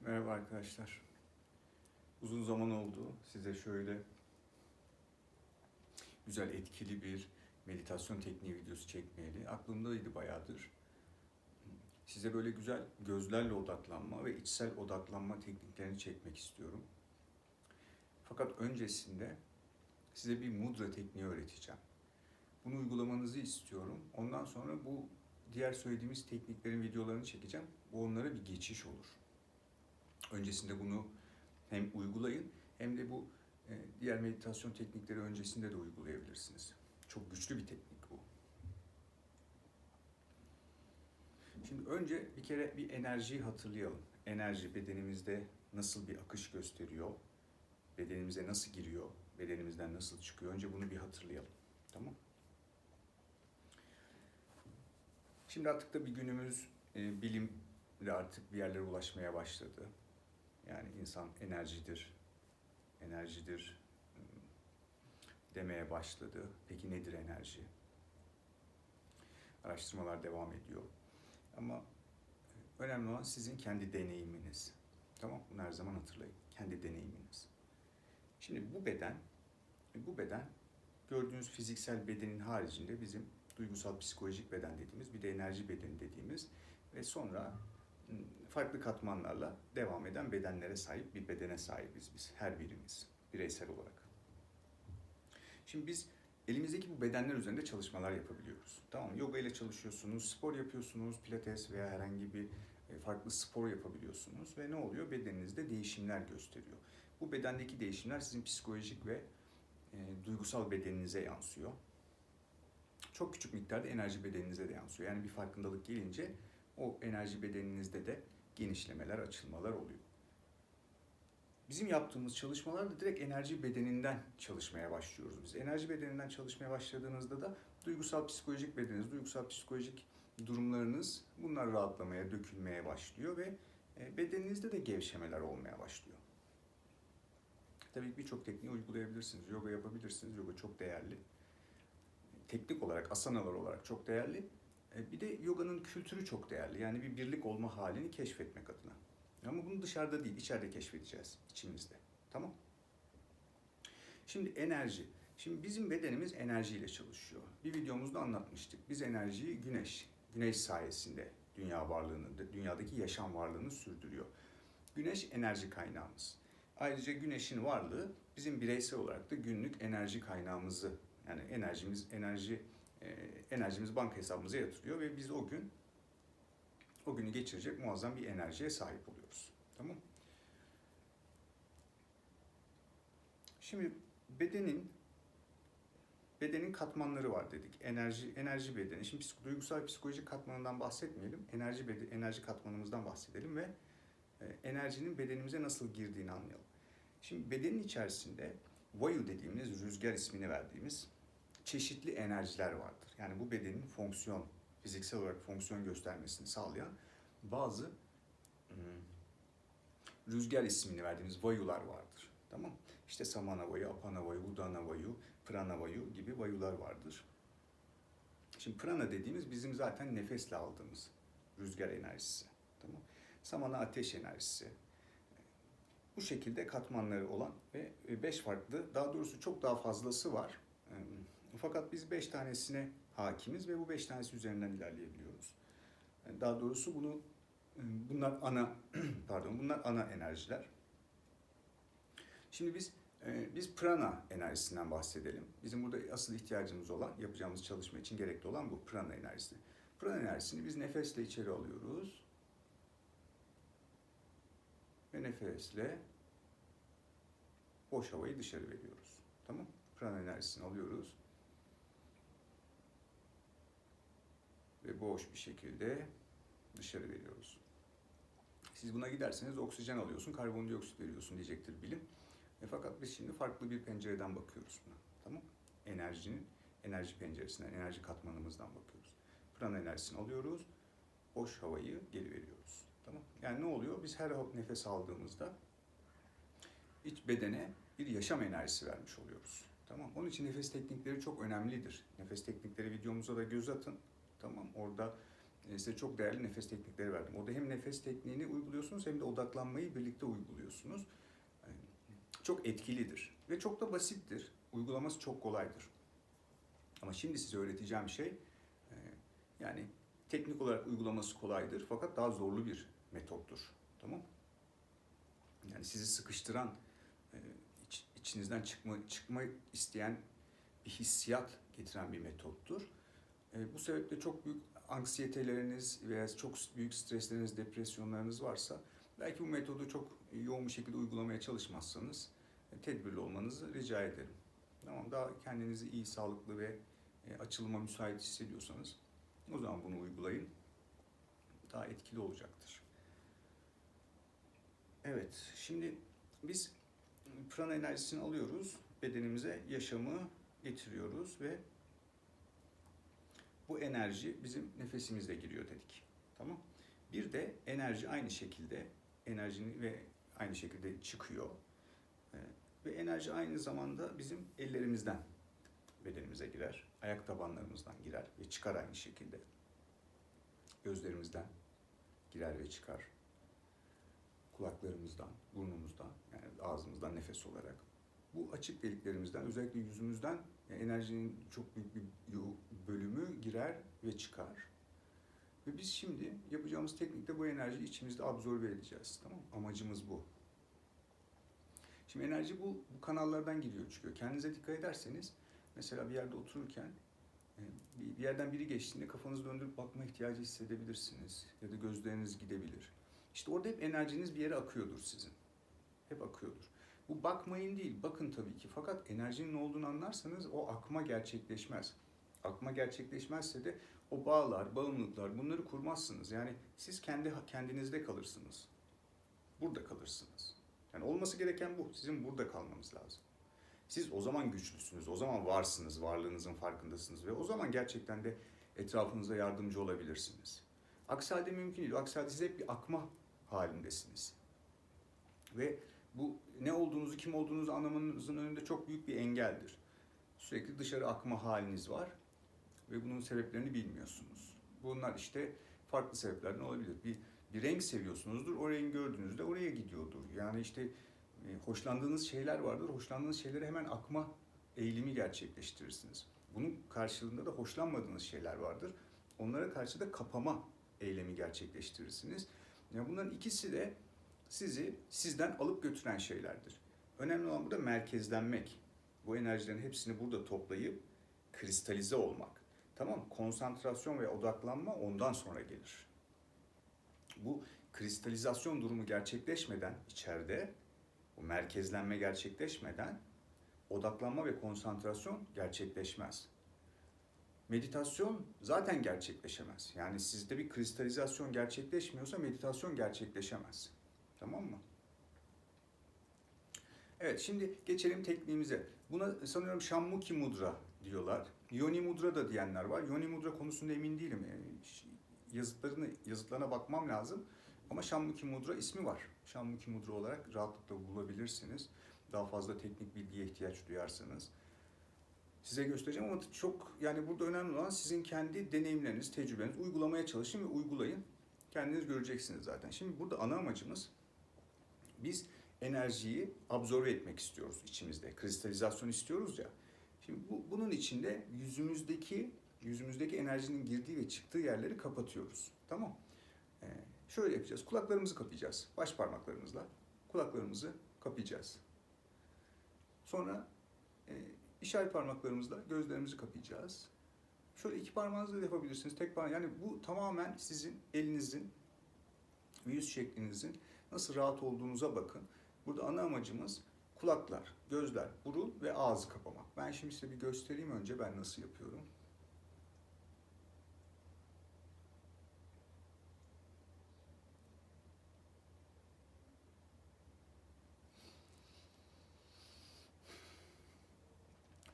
Merhaba arkadaşlar. Uzun zaman oldu. Size şöyle güzel, etkili bir meditasyon tekniği videosu çekmeyeli. Aklımdaydı bayağıdır. Size böyle güzel gözlerle odaklanma ve içsel odaklanma tekniklerini çekmek istiyorum. Fakat öncesinde size bir mudra tekniği öğreteceğim. Bunu uygulamanızı istiyorum. Ondan sonra bu diğer söylediğimiz tekniklerin videolarını çekeceğim. Bu onlara bir geçiş olur. Öncesinde bunu hem uygulayın hem de bu e, diğer meditasyon teknikleri öncesinde de uygulayabilirsiniz. Çok güçlü bir teknik bu. Şimdi önce bir kere bir enerjiyi hatırlayalım. Enerji bedenimizde nasıl bir akış gösteriyor? Bedenimize nasıl giriyor? Bedenimizden nasıl çıkıyor? Önce bunu bir hatırlayalım. Tamam? Şimdi artık da bir günümüz e, bilimle artık bir yerlere ulaşmaya başladı. Yani insan enerjidir, enerjidir ım, demeye başladı. Peki nedir enerji? Araştırmalar devam ediyor. Ama önemli olan sizin kendi deneyiminiz. Tamam Bunu her zaman hatırlayın. Kendi deneyiminiz. Şimdi bu beden, e, bu beden gördüğünüz fiziksel bedenin haricinde bizim duygusal psikolojik beden dediğimiz bir de enerji bedeni dediğimiz ve sonra farklı katmanlarla devam eden bedenlere sahip bir bedene sahibiz biz her birimiz bireysel olarak. Şimdi biz elimizdeki bu bedenler üzerinde çalışmalar yapabiliyoruz. Tamam mı? Yoga ile çalışıyorsunuz, spor yapıyorsunuz, pilates veya herhangi bir e, farklı spor yapabiliyorsunuz ve ne oluyor? Bedeninizde değişimler gösteriyor. Bu bedendeki değişimler sizin psikolojik ve e, duygusal bedeninize yansıyor. Çok küçük miktarda enerji bedeninize de yansıyor. Yani bir farkındalık gelince o enerji bedeninizde de genişlemeler, açılmalar oluyor. Bizim yaptığımız çalışmalarda direkt enerji bedeninden çalışmaya başlıyoruz biz. Enerji bedeninden çalışmaya başladığınızda da duygusal psikolojik bedeniniz, duygusal psikolojik durumlarınız bunlar rahatlamaya, dökülmeye başlıyor ve e, bedeninizde de gevşemeler olmaya başlıyor. Tabii birçok tekniği uygulayabilirsiniz. Yoga yapabilirsiniz. Yoga çok değerli. Teknik olarak, asanalar olarak çok değerli. E, Bir de yoganın kültürü çok değerli. Yani bir birlik olma halini keşfetmek adına. Ama bunu dışarıda değil, içeride keşfedeceğiz, içimizde. Tamam? Şimdi enerji. Şimdi bizim bedenimiz enerjiyle çalışıyor. Bir videomuzda anlatmıştık. Biz enerjiyi güneş, güneş sayesinde dünya varlığını, dünyadaki yaşam varlığını sürdürüyor. Güneş enerji kaynağımız. Ayrıca güneşin varlığı bizim bireysel olarak da günlük enerji kaynağımızı yani enerjimiz enerji enerjimiz banka hesabımıza yatırıyor ve biz o gün o günü geçirecek muazzam bir enerjiye sahip oluyoruz. Tamam? Şimdi bedenin bedenin katmanları var dedik. Enerji enerji bedeni. Şimdi duygusal psikolojik katmanından bahsetmeyelim. Enerji bede, enerji katmanımızdan bahsedelim ve e, enerjinin bedenimize nasıl girdiğini anlayalım. Şimdi bedenin içerisinde vayu dediğimiz rüzgar ismini verdiğimiz çeşitli enerjiler vardır. Yani bu bedenin fonksiyon, fiziksel olarak fonksiyon göstermesini sağlayan bazı hmm, rüzgar ismini verdiğimiz vayular vardır. Tamam İşte samana vayu, apana vayu, udana vayu, prana vayu gibi vayular vardır. Şimdi prana dediğimiz bizim zaten nefesle aldığımız rüzgar enerjisi. Tamam Samana ateş enerjisi. Bu şekilde katmanları olan ve beş farklı, daha doğrusu çok daha fazlası var. Fakat biz beş tanesine hakimiz ve bu beş tanesi üzerinden ilerleyebiliyoruz. Daha doğrusu bunu bunlar ana pardon bunlar ana enerjiler. Şimdi biz e, biz prana enerjisinden bahsedelim. Bizim burada asıl ihtiyacımız olan, yapacağımız çalışma için gerekli olan bu prana enerjisi. Prana enerjisini biz nefesle içeri alıyoruz. Ve nefesle boş havayı dışarı veriyoruz. Tamam? Prana enerjisini alıyoruz. Ve boş bir şekilde dışarı veriyoruz. Siz buna giderseniz oksijen alıyorsun, karbondioksit veriyorsun diyecektir bilim. E fakat biz şimdi farklı bir pencereden bakıyoruz buna. Tamam Enerjinin, enerji penceresinden, enerji katmanımızdan bakıyoruz. Prana enerjisini alıyoruz, boş havayı geri veriyoruz. Tamam Yani ne oluyor? Biz her nefes aldığımızda iç bedene bir yaşam enerjisi vermiş oluyoruz. Tamam. Onun için nefes teknikleri çok önemlidir. Nefes teknikleri videomuza da göz atın. Tamam. Orada e, size çok değerli nefes teknikleri verdim. Orada hem nefes tekniğini uyguluyorsunuz hem de odaklanmayı birlikte uyguluyorsunuz. Çok etkilidir ve çok da basittir. Uygulaması çok kolaydır. Ama şimdi size öğreteceğim şey e, yani teknik olarak uygulaması kolaydır fakat daha zorlu bir metottur. Tamam? Yani sizi sıkıştıran, e, iç- içinizden çıkma çıkma isteyen bir hissiyat getiren bir metottur. E, bu sebeple çok büyük anksiyeteleriniz veya çok büyük stresleriniz, depresyonlarınız varsa belki bu metodu çok yoğun bir şekilde uygulamaya çalışmazsanız e, tedbirli olmanızı rica ederim. Tamam, daha kendinizi iyi, sağlıklı ve e, açılıma müsait hissediyorsanız o zaman bunu uygulayın. Daha etkili olacaktır. Evet, şimdi biz prana enerjisini alıyoruz, bedenimize yaşamı getiriyoruz ve bu enerji bizim nefesimizle giriyor dedik. Tamam? Bir de enerji aynı şekilde enerjini ve aynı şekilde çıkıyor. Ee, ve enerji aynı zamanda bizim ellerimizden bedenimize girer. Ayak tabanlarımızdan girer ve çıkar aynı şekilde. Gözlerimizden girer ve çıkar. Kulaklarımızdan, burnumuzdan, yani ağzımızdan nefes olarak. Bu açık deliklerimizden, özellikle yüzümüzden enerjinin çok büyük bir bölümü girer ve çıkar. Ve biz şimdi yapacağımız teknikte bu enerjiyi içimizde absorbe edeceğiz. Tamam mı? Amacımız bu. Şimdi enerji bu, bu kanallardan giriyor çıkıyor. Kendinize dikkat ederseniz mesela bir yerde otururken e, bir yerden biri geçtiğinde kafanızı döndürüp bakma ihtiyacı hissedebilirsiniz. Ya da gözleriniz gidebilir. İşte orada hep enerjiniz bir yere akıyordur sizin. Hep akıyordur. Bu bakmayın değil, bakın tabii ki. Fakat enerjinin ne olduğunu anlarsanız o akma gerçekleşmez. Akma gerçekleşmezse de o bağlar, bağımlılıklar bunları kurmazsınız. Yani siz kendi kendinizde kalırsınız. Burada kalırsınız. Yani olması gereken bu. Sizin burada kalmanız lazım. Siz o zaman güçlüsünüz, o zaman varsınız, varlığınızın farkındasınız ve o zaman gerçekten de etrafınıza yardımcı olabilirsiniz. Aksi halde mümkün değil. Aksi halde siz hep bir akma halindesiniz. Ve bu ne olduğunuzu, kim olduğunuzu anlamanızın önünde çok büyük bir engeldir. Sürekli dışarı akma haliniz var ve bunun sebeplerini bilmiyorsunuz. Bunlar işte farklı sebeplerden olabilir. Bir, bir renk seviyorsunuzdur, o rengi gördüğünüzde oraya gidiyordur. Yani işte e, hoşlandığınız şeyler vardır, hoşlandığınız şeyleri hemen akma eğilimi gerçekleştirirsiniz. Bunun karşılığında da hoşlanmadığınız şeyler vardır. Onlara karşı da kapama eylemi gerçekleştirirsiniz. Yani bunların ikisi de sizi sizden alıp götüren şeylerdir. Önemli olan burada merkezlenmek. Bu enerjilerin hepsini burada toplayıp kristalize olmak. Tamam? Konsantrasyon ve odaklanma ondan sonra gelir. Bu kristalizasyon durumu gerçekleşmeden içeride, o merkezlenme gerçekleşmeden odaklanma ve konsantrasyon gerçekleşmez. Meditasyon zaten gerçekleşemez. Yani sizde bir kristalizasyon gerçekleşmiyorsa meditasyon gerçekleşemez. Tamam mı? Evet şimdi geçelim tekniğimize. Buna sanıyorum Shammuki Mudra diyorlar. Yoni Mudra da diyenler var. Yoni Mudra konusunda emin değilim. Yani yazıtlarını yazıtlarına bakmam lazım. Ama Shammuki Mudra ismi var. Shammuki Mudra olarak rahatlıkla bulabilirsiniz. Daha fazla teknik bilgiye ihtiyaç duyarsanız. Size göstereceğim ama çok yani burada önemli olan sizin kendi deneyimleriniz, tecrübeniz. Uygulamaya çalışın ve uygulayın. Kendiniz göreceksiniz zaten. Şimdi burada ana amacımız biz enerjiyi absorbe etmek istiyoruz içimizde. Kristalizasyon istiyoruz ya. Şimdi bu, bunun için de yüzümüzdeki yüzümüzdeki enerjinin girdiği ve çıktığı yerleri kapatıyoruz. Tamam? Ee, şöyle yapacağız. Kulaklarımızı kapayacağız. Baş parmaklarımızla kulaklarımızı kapayacağız. Sonra e, işaret parmaklarımızla gözlerimizi kapayacağız. Şöyle iki parmağınızla da yapabilirsiniz. Tek parmak yani bu tamamen sizin elinizin ve yüz şeklinizin nasıl rahat olduğunuza bakın. Burada ana amacımız kulaklar, gözler, burun ve ağzı kapamak. Ben şimdi size bir göstereyim önce ben nasıl yapıyorum.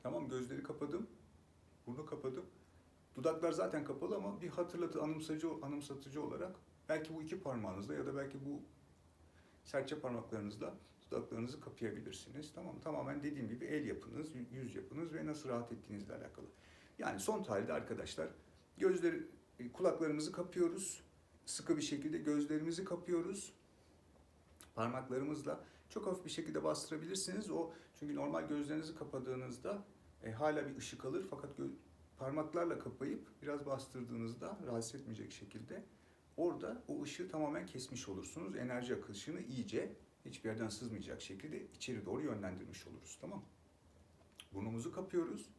Tamam gözleri kapadım. Burnu kapadım. Dudaklar zaten kapalı ama bir hatırlatı, anımsatıcı, anımsatıcı olarak belki bu iki parmağınızla ya da belki bu serçe parmaklarınızla dudaklarınızı kapayabilirsiniz. Tamam Tamamen dediğim gibi el yapınız, yüz yapınız ve nasıl rahat ettiğinizle alakalı. Yani son tahlilde arkadaşlar gözleri e, kulaklarımızı kapıyoruz. Sıkı bir şekilde gözlerimizi kapıyoruz. Parmaklarımızla çok hafif bir şekilde bastırabilirsiniz. O çünkü normal gözlerinizi kapadığınızda e, hala bir ışık alır fakat parmaklarla kapayıp biraz bastırdığınızda rahatsız etmeyecek şekilde orada o ışığı tamamen kesmiş olursunuz. Enerji akışını iyice hiçbir yerden sızmayacak şekilde içeri doğru yönlendirmiş oluruz. Tamam mı? Burnumuzu kapıyoruz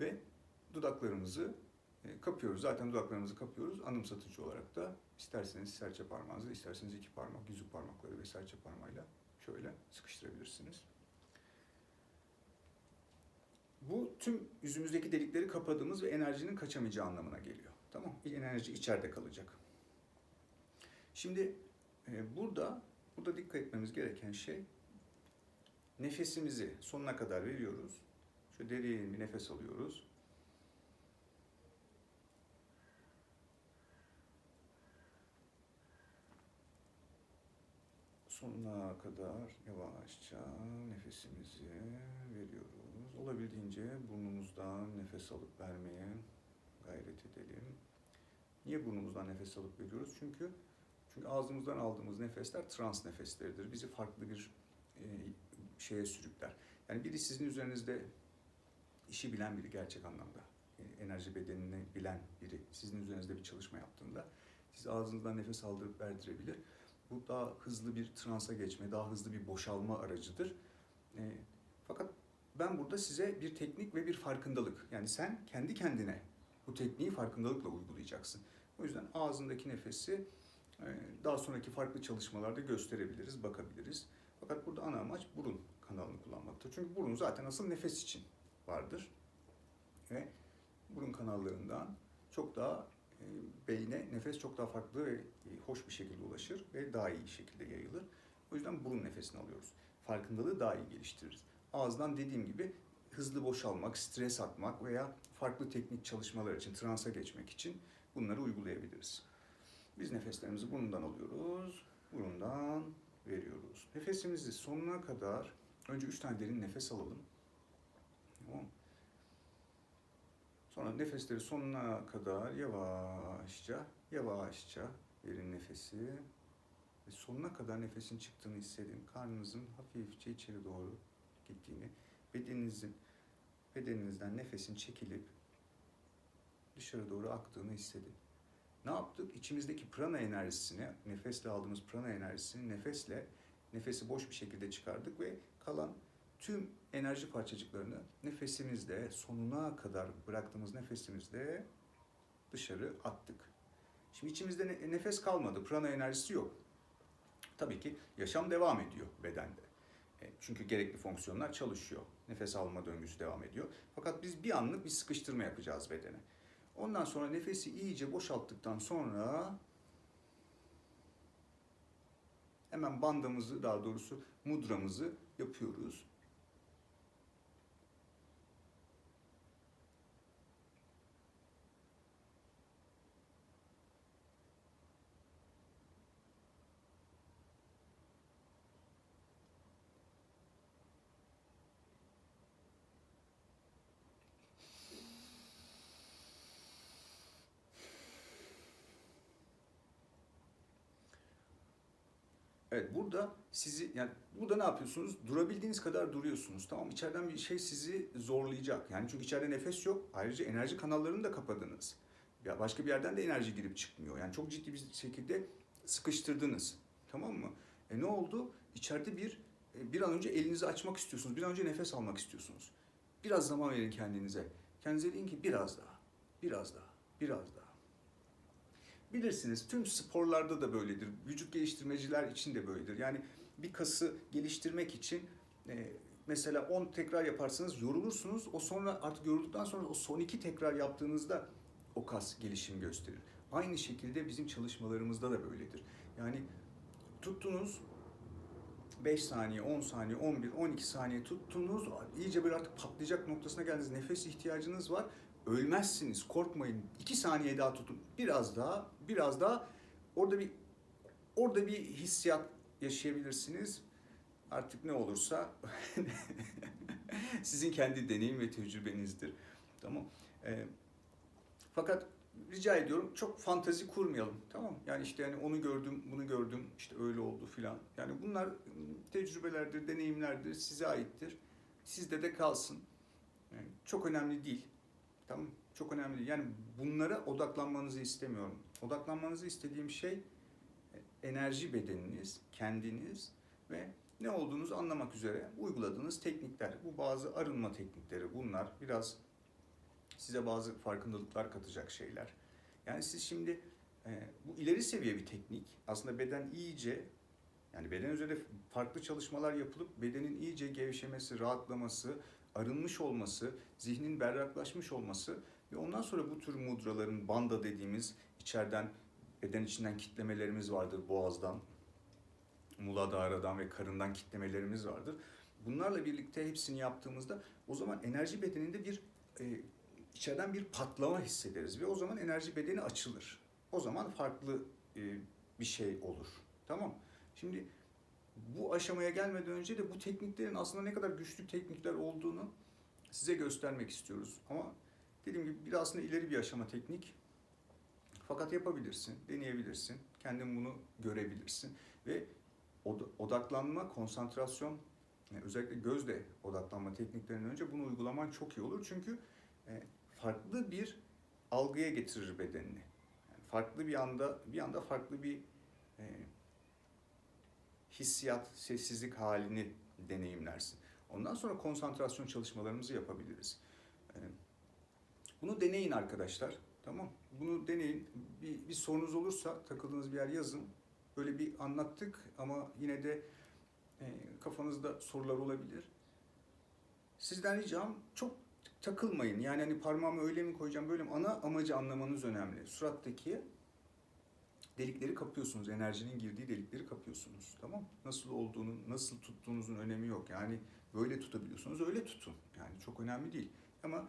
ve dudaklarımızı e, kapıyoruz. Zaten dudaklarımızı kapıyoruz. Anımsatıcı olarak da isterseniz serçe parmağınızı, isterseniz iki parmak, yüzük parmakları ve serçe parmağıyla şöyle sıkıştırabilirsiniz. Bu tüm yüzümüzdeki delikleri kapadığımız ve enerjinin kaçamayacağı anlamına geliyor. Tamam? Enerji içeride kalacak. Şimdi e, burada burada dikkat etmemiz gereken şey nefesimizi sonuna kadar veriyoruz. Şu derin bir nefes alıyoruz. Sonuna kadar yavaşça nefesimizi veriyoruz. Olabildiğince burnumuzdan nefes alıp vermeye gayret edelim. Niye burnumuzdan nefes alıp veriyoruz? Çünkü çünkü ağzımızdan aldığımız nefesler trans nefesleridir. Bizi farklı bir e, şeye sürükler. Yani biri sizin üzerinizde işi bilen biri gerçek anlamda, e, enerji bedenini bilen biri sizin üzerinizde bir çalışma yaptığında siz ağzınızdan nefes aldırıp verdirebilir. Bu daha hızlı bir transa geçme, daha hızlı bir boşalma aracıdır. E, fakat ben burada size bir teknik ve bir farkındalık, yani sen kendi kendine bu tekniği farkındalıkla uygulayacaksın. O yüzden ağzındaki nefesi daha sonraki farklı çalışmalarda gösterebiliriz, bakabiliriz. Fakat burada ana amaç burun kanalını kullanmaktır. Çünkü burun zaten asıl nefes için vardır. Ve burun kanallarından çok daha e, beyne nefes çok daha farklı ve e, hoş bir şekilde ulaşır ve daha iyi şekilde yayılır. O yüzden burun nefesini alıyoruz. Farkındalığı daha iyi geliştiririz. Ağızdan dediğim gibi hızlı boşalmak, stres atmak veya farklı teknik çalışmalar için, transa geçmek için bunları uygulayabiliriz. Biz nefeslerimizi burundan alıyoruz, burundan veriyoruz. Nefesimizi sonuna kadar önce üç tane derin nefes alalım. Tamam? Sonra nefesleri sonuna kadar yavaşça, yavaşça verin nefesi. Ve sonuna kadar nefesin çıktığını hissedin. Karnınızın hafifçe içeri doğru gittiğini, bedeninizin bedeninizden nefesin çekilip dışarı doğru aktığını hissedin. Ne yaptık? İçimizdeki prana enerjisini, nefesle aldığımız prana enerjisini nefesle, nefesi boş bir şekilde çıkardık ve kalan tüm enerji parçacıklarını nefesimizde, sonuna kadar bıraktığımız nefesimizde dışarı attık. Şimdi içimizde ne- nefes kalmadı, prana enerjisi yok. Tabii ki yaşam devam ediyor bedende. E, Çünkü gerekli fonksiyonlar çalışıyor. Nefes alma döngüsü devam ediyor. Fakat biz bir anlık bir sıkıştırma yapacağız bedene. Ondan sonra nefesi iyice boşalttıktan sonra hemen bandamızı daha doğrusu mudramızı yapıyoruz. Evet burada sizi yani burada ne yapıyorsunuz? Durabildiğiniz kadar duruyorsunuz. Tamam içeriden bir şey sizi zorlayacak. Yani çünkü içeride nefes yok. Ayrıca enerji kanallarını da kapadınız. Ya başka bir yerden de enerji girip çıkmıyor. Yani çok ciddi bir şekilde sıkıştırdınız. Tamam mı? E ne oldu? İçeride bir e, bir an önce elinizi açmak istiyorsunuz. Bir an önce nefes almak istiyorsunuz. Biraz zaman verin kendinize. Kendinize deyin ki biraz daha, biraz daha, biraz daha. Bilirsiniz tüm sporlarda da böyledir. Vücut geliştirmeciler için de böyledir. Yani bir kası geliştirmek için e, mesela 10 tekrar yaparsanız yorulursunuz. O sonra artık yorulduktan sonra o son iki tekrar yaptığınızda o kas gelişim gösterir. Aynı şekilde bizim çalışmalarımızda da böyledir. Yani tuttunuz 5 saniye, 10 saniye, 11, 12 saniye tuttunuz. iyice böyle artık patlayacak noktasına geldiniz. Nefes ihtiyacınız var. Ölmezsiniz, korkmayın. 2 saniye daha tutun. Biraz daha, biraz daha. Orada bir orada bir hissiyat yaşayabilirsiniz. Artık ne olursa sizin kendi deneyim ve tecrübenizdir. Tamam. Ee, fakat rica ediyorum çok fantazi kurmayalım tamam? Yani işte yani onu gördüm, bunu gördüm, işte öyle oldu filan. Yani bunlar ım, tecrübelerdir, deneyimlerdir, size aittir. Sizde de kalsın. Yani çok önemli değil. Tamam? Çok önemli. Yani bunlara odaklanmanızı istemiyorum. Odaklanmanızı istediğim şey e, enerji bedeniniz, kendiniz ve ne olduğunuzu anlamak üzere uyguladığınız teknikler. Bu bazı arınma teknikleri bunlar. Biraz size bazı farkındalıklar katacak şeyler. Yani siz şimdi e, bu ileri seviye bir teknik. Aslında beden iyice yani beden üzerinde farklı çalışmalar yapılıp bedenin iyice gevşemesi, rahatlaması, arınmış olması, zihnin berraklaşmış olması ve ondan sonra bu tür mudraların banda dediğimiz içeriden beden içinden kitlemelerimiz vardır boğazdan, muladaradan ve karından kitlemelerimiz vardır. Bunlarla birlikte hepsini yaptığımızda o zaman enerji bedeninde bir e, içeriden bir patlama hissederiz ve o zaman enerji bedeni açılır. O zaman farklı e, bir şey olur. Tamam. Şimdi bu aşamaya gelmeden önce de bu tekniklerin aslında ne kadar güçlü teknikler olduğunu size göstermek istiyoruz. Ama dediğim gibi bir de aslında ileri bir aşama teknik. Fakat yapabilirsin, deneyebilirsin. Kendin bunu görebilirsin ve od- odaklanma, konsantrasyon, yani özellikle gözle odaklanma tekniklerinden önce bunu uygulaman çok iyi olur. Çünkü e, farklı bir algıya getirir bedenini. Yani farklı bir anda bir anda farklı bir e, hissiyat, sessizlik halini deneyimlersin. Ondan sonra konsantrasyon çalışmalarımızı yapabiliriz. E, bunu deneyin arkadaşlar. Tamam. Bunu deneyin. Bir, bir sorunuz olursa takıldığınız bir yer yazın. Böyle bir anlattık ama yine de e, kafanızda sorular olabilir. Sizden ricam çok takılmayın. Yani hani parmağımı öyle mi koyacağım böyle mi? Ana amacı anlamanız önemli. Surattaki delikleri kapıyorsunuz. Enerjinin girdiği delikleri kapıyorsunuz. Tamam? Nasıl olduğunu, nasıl tuttuğunuzun önemi yok. Yani böyle tutabiliyorsunuz, öyle tutun. Yani çok önemli değil. Ama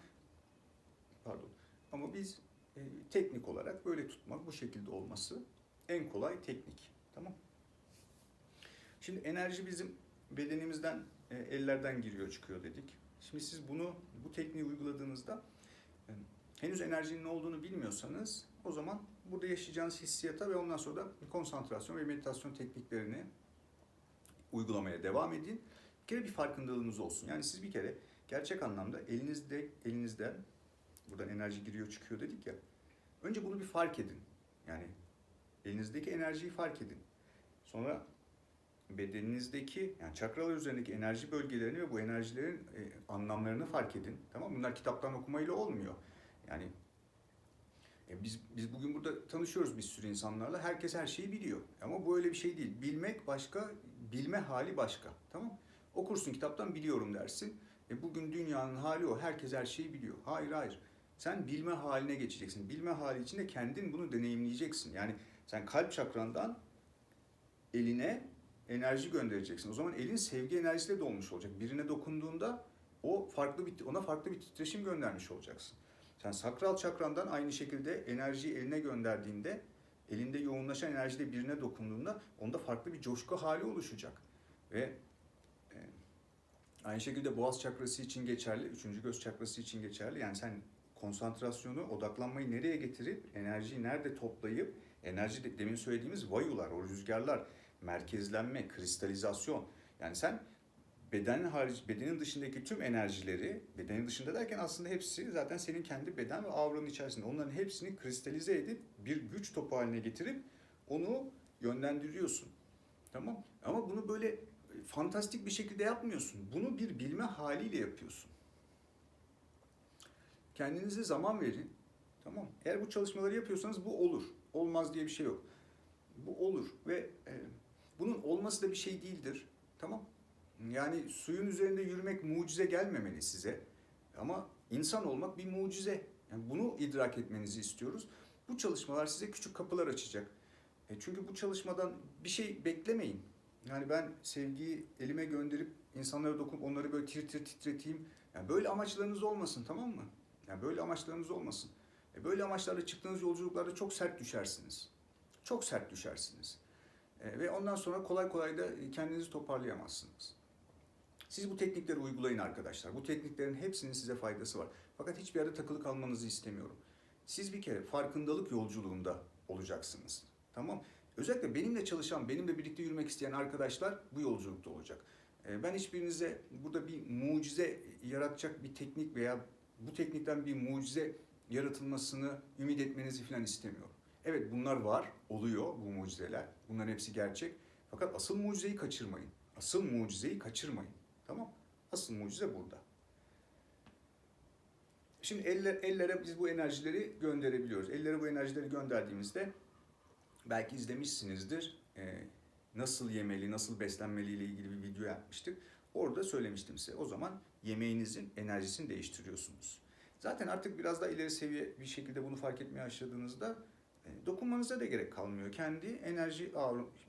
pardon. Ama biz e, teknik olarak böyle tutmak, bu şekilde olması en kolay teknik. Tamam Şimdi enerji bizim bedenimizden, e, ellerden giriyor çıkıyor dedik. Şimdi siz bunu, bu tekniği uyguladığınızda e, henüz enerjinin ne olduğunu bilmiyorsanız o zaman burada yaşayacağınız hissiyata ve ondan sonra da konsantrasyon ve meditasyon tekniklerini uygulamaya devam edin. Bir kere bir farkındalığınız olsun. Yani siz bir kere gerçek anlamda elinizde elinizden buradan enerji giriyor çıkıyor dedik ya. Önce bunu bir fark edin. Yani elinizdeki enerjiyi fark edin. Sonra bedeninizdeki yani çakralar üzerindeki enerji bölgelerini ve bu enerjilerin e, anlamlarını fark edin. Tamam? Bunlar kitaptan okumayla olmuyor. Yani e, biz biz bugün burada tanışıyoruz bir sürü insanlarla. Herkes her şeyi biliyor. Ama bu öyle bir şey değil. Bilmek başka, bilme hali başka. Tamam? Okursun kitaptan biliyorum dersin. E bugün dünyanın hali o. Herkes her şeyi biliyor. Hayır hayır. Sen bilme haline geçeceksin. Bilme hali içinde kendin bunu deneyimleyeceksin. Yani sen kalp çakrandan eline enerji göndereceksin. O zaman elin sevgi enerjisiyle dolmuş olacak. Birine dokunduğunda o farklı bir ona farklı bir titreşim göndermiş olacaksın. Sen sakral çakrandan aynı şekilde enerjiyi eline gönderdiğinde elinde yoğunlaşan enerjide birine dokunduğunda onda farklı bir coşku hali oluşacak. Ve e, aynı şekilde boğaz çakrası için geçerli, üçüncü göz çakrası için geçerli. Yani sen konsantrasyonu, odaklanmayı nereye getirip, enerjiyi nerede toplayıp, enerji de, demin söylediğimiz vayular, o rüzgarlar, merkezlenme, kristalizasyon. Yani sen beden hariç, bedenin dışındaki tüm enerjileri, bedenin dışında derken aslında hepsi zaten senin kendi beden ve avranın içerisinde. Onların hepsini kristalize edip bir güç topu haline getirip onu yönlendiriyorsun. Tamam? Ama bunu böyle fantastik bir şekilde yapmıyorsun. Bunu bir bilme haliyle yapıyorsun. Kendinize zaman verin. Tamam. Eğer bu çalışmaları yapıyorsanız bu olur. Olmaz diye bir şey yok. Bu olur ve e, bunun olması da bir şey değildir. Tamam. Yani suyun üzerinde yürümek mucize gelmemeli size. Ama insan olmak bir mucize. Yani bunu idrak etmenizi istiyoruz. Bu çalışmalar size küçük kapılar açacak. E çünkü bu çalışmadan bir şey beklemeyin. Yani ben sevgiyi elime gönderip insanlara dokunup onları böyle tir tir titreteyim. Yani böyle amaçlarınız olmasın tamam mı? Yani böyle amaçlarınız olmasın. E böyle amaçlarla çıktığınız yolculuklarda çok sert düşersiniz. Çok sert düşersiniz. E, ve ondan sonra kolay kolay da kendinizi toparlayamazsınız. Siz bu teknikleri uygulayın arkadaşlar. Bu tekniklerin hepsinin size faydası var. Fakat hiçbir yerde takılı kalmanızı istemiyorum. Siz bir kere farkındalık yolculuğunda olacaksınız. Tamam? Özellikle benimle çalışan, benimle birlikte yürümek isteyen arkadaşlar bu yolculukta olacak. Ee, Ben hiçbirinize burada bir mucize yaratacak bir teknik veya bu teknikten bir mucize yaratılmasını ümit etmenizi falan istemiyorum. Evet bunlar var, oluyor bu mucizeler. Bunların hepsi gerçek. Fakat asıl mucizeyi kaçırmayın. Asıl mucizeyi kaçırmayın. Tamam? Asıl mucize burada. Şimdi eller, ellere biz bu enerjileri gönderebiliyoruz. Ellere bu enerjileri gönderdiğimizde belki izlemişsinizdir. Ee, nasıl yemeli, nasıl beslenmeli ile ilgili bir video yapmıştık. Orada söylemiştim size. O zaman yemeğinizin enerjisini değiştiriyorsunuz. Zaten artık biraz daha ileri seviye bir şekilde bunu fark etmeye başladığınızda e, dokunmanıza da gerek kalmıyor. Kendi enerji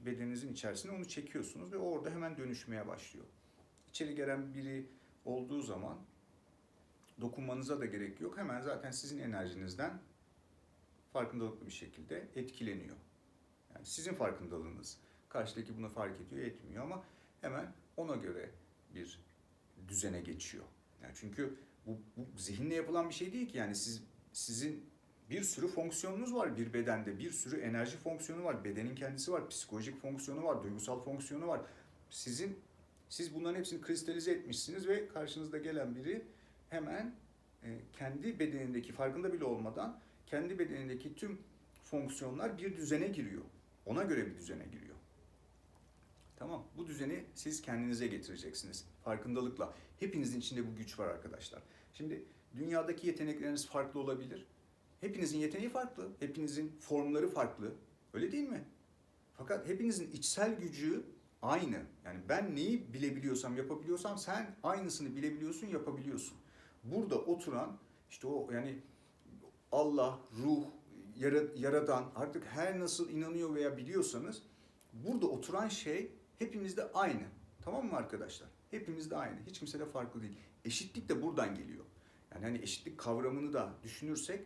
bedeninizin içerisine onu çekiyorsunuz ve orada hemen dönüşmeye başlıyor. İçeri gelen biri olduğu zaman dokunmanıza da gerek yok. Hemen zaten sizin enerjinizden farkındalıklı bir şekilde etkileniyor. Yani sizin farkındalığınız. Karşıdaki bunu fark ediyor, etmiyor ama hemen ona göre bir düzene geçiyor. Yani çünkü bu, bu zihinle yapılan bir şey değil ki. Yani siz sizin bir sürü fonksiyonunuz var bir bedende. Bir sürü enerji fonksiyonu var. Bedenin kendisi var. Psikolojik fonksiyonu var. Duygusal fonksiyonu var. Sizin siz bunların hepsini kristalize etmişsiniz ve karşınızda gelen biri hemen e, kendi bedenindeki farkında bile olmadan kendi bedenindeki tüm fonksiyonlar bir düzene giriyor. Ona göre bir düzene giriyor. Tamam. Bu düzeni siz kendinize getireceksiniz. Farkındalıkla. Hepinizin içinde bu güç var arkadaşlar. Şimdi dünyadaki yetenekleriniz farklı olabilir. Hepinizin yeteneği farklı. Hepinizin formları farklı. Öyle değil mi? Fakat hepinizin içsel gücü aynı. Yani ben neyi bilebiliyorsam, yapabiliyorsam sen aynısını bilebiliyorsun, yapabiliyorsun. Burada oturan işte o yani Allah, ruh, yara- yaradan artık her nasıl inanıyor veya biliyorsanız burada oturan şey hepimizde aynı. Tamam mı arkadaşlar? Hepimizde aynı. Hiç kimse de farklı değil. Eşitlik de buradan geliyor. Yani hani eşitlik kavramını da düşünürsek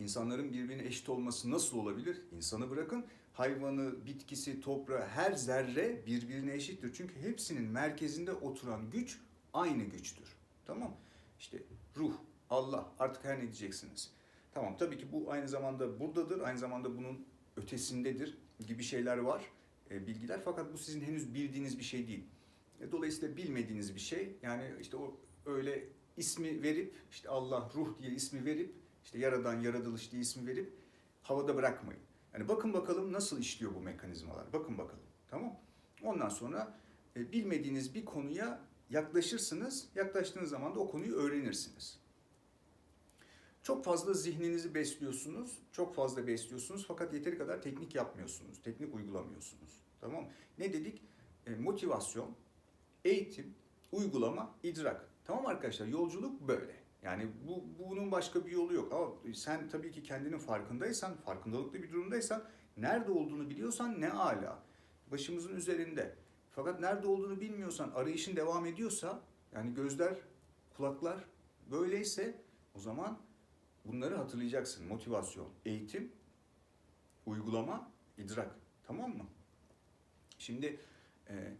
insanların birbirine eşit olması nasıl olabilir? İnsanı bırakın hayvanı, bitkisi, toprağı her zerre birbirine eşittir. Çünkü hepsinin merkezinde oturan güç aynı güçtür. Tamam? İşte ruh, Allah artık her ne diyeceksiniz. Tamam tabii ki bu aynı zamanda buradadır, aynı zamanda bunun ötesindedir gibi şeyler var, e, bilgiler. Fakat bu sizin henüz bildiğiniz bir şey değil. E, Dolayısıyla bilmediğiniz bir şey. Yani işte o öyle ismi verip işte Allah, ruh diye ismi verip işte yaradan, yaratılış diye ismi verip havada bırakmayın. Yani bakın bakalım nasıl işliyor bu mekanizmalar. Bakın bakalım. Tamam? Ondan sonra e, bilmediğiniz bir konuya yaklaşırsınız. Yaklaştığınız zaman da o konuyu öğrenirsiniz. Çok fazla zihninizi besliyorsunuz, çok fazla besliyorsunuz fakat yeteri kadar teknik yapmıyorsunuz, teknik uygulamıyorsunuz. Tamam? Ne dedik? E, motivasyon, eğitim, uygulama, idrak. Tamam arkadaşlar yolculuk böyle. Yani bu bunun başka bir yolu yok. Ama sen tabii ki kendinin farkındaysan, farkındalıklı bir durumdaysan, nerede olduğunu biliyorsan ne ala. Başımızın üzerinde. Fakat nerede olduğunu bilmiyorsan, arayışın devam ediyorsa, yani gözler, kulaklar böyleyse o zaman bunları hatırlayacaksın. Motivasyon, eğitim, uygulama, idrak. Tamam mı? Şimdi e,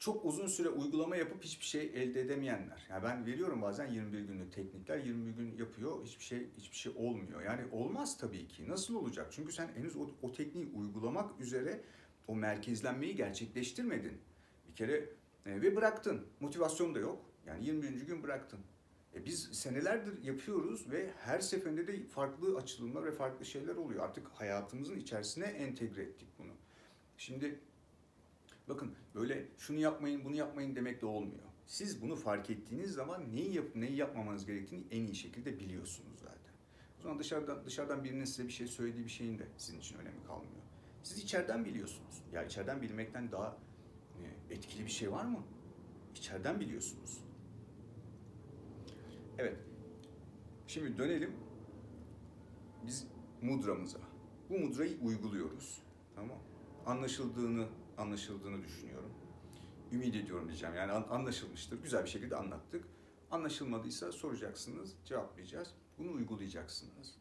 çok uzun süre uygulama yapıp hiçbir şey elde edemeyenler. Yani ben veriyorum bazen 21 günlük teknikler, 21 gün yapıyor, hiçbir şey hiçbir şey olmuyor. Yani olmaz tabii ki. Nasıl olacak? Çünkü sen henüz o, o tekniği uygulamak üzere o merkezlenmeyi gerçekleştirmedin. Bir kere e, ve bıraktın. Motivasyon da yok. Yani 21. gün bıraktın. E biz senelerdir yapıyoruz ve her seferinde de farklı açılımlar ve farklı şeyler oluyor. Artık hayatımızın içerisine entegre ettik bunu. Şimdi bakın böyle şunu yapmayın, bunu yapmayın demek de olmuyor. Siz bunu fark ettiğiniz zaman neyi yapıp neyi yapmamanız gerektiğini en iyi şekilde biliyorsunuz zaten. O zaman dışarıdan dışarıdan birinin size bir şey söylediği bir şeyin de sizin için önemi kalmıyor. Siz içeriden biliyorsunuz. Ya içeriden bilmekten daha e, etkili bir şey var mı? İçeriden biliyorsunuz. Evet. Şimdi dönelim biz mudramıza. Bu mudrayı uyguluyoruz. Tamam. Anlaşıldığını anlaşıldığını düşünüyorum. Ümit ediyorum diyeceğim. Yani an- anlaşılmıştır. Güzel bir şekilde anlattık. Anlaşılmadıysa soracaksınız, cevaplayacağız. Bunu uygulayacaksınız.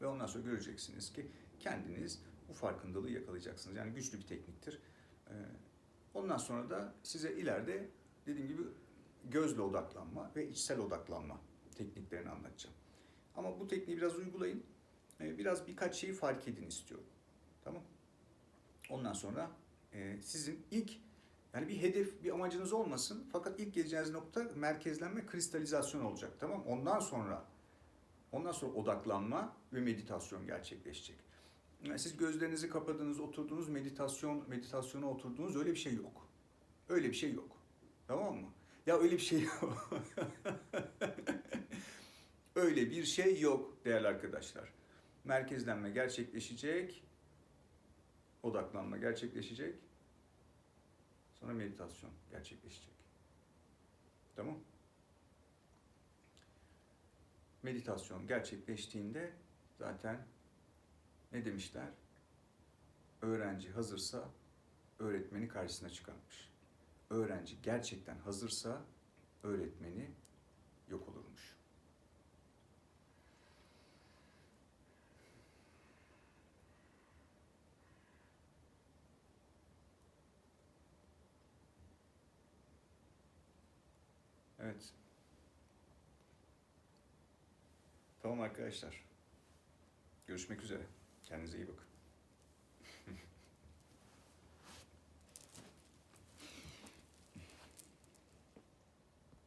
Ve ondan sonra göreceksiniz ki kendiniz bu farkındalığı yakalayacaksınız. Yani güçlü bir tekniktir. Ee, Ondan sonra da size ileride dediğim gibi gözle odaklanma ve içsel odaklanma tekniklerini anlatacağım. Ama bu tekniği biraz uygulayın. E, Biraz birkaç şeyi fark edin istiyorum. Tamam. Ondan sonra e, sizin ilk yani bir hedef, bir amacınız olmasın. Fakat ilk geleceğiniz nokta merkezlenme, kristalizasyon olacak. Tamam. Ondan sonra ondan sonra odaklanma ve meditasyon gerçekleşecek. Yani siz gözlerinizi kapadınız, oturduğunuz meditasyon, meditasyona oturduğunuz öyle bir şey yok. Öyle bir şey yok. Tamam mı? Ya öyle bir şey yok. öyle bir şey yok değerli arkadaşlar. Merkezlenme gerçekleşecek. Odaklanma gerçekleşecek. Sonra meditasyon gerçekleşecek. Tamam? Meditasyon gerçekleştiğinde zaten ne demişler? Öğrenci hazırsa öğretmeni karşısına çıkarmış. Öğrenci gerçekten hazırsa öğretmeni yok olurmuş. Evet. Tamam arkadaşlar. Görüşmek üzere. Kendinize iyi bakın.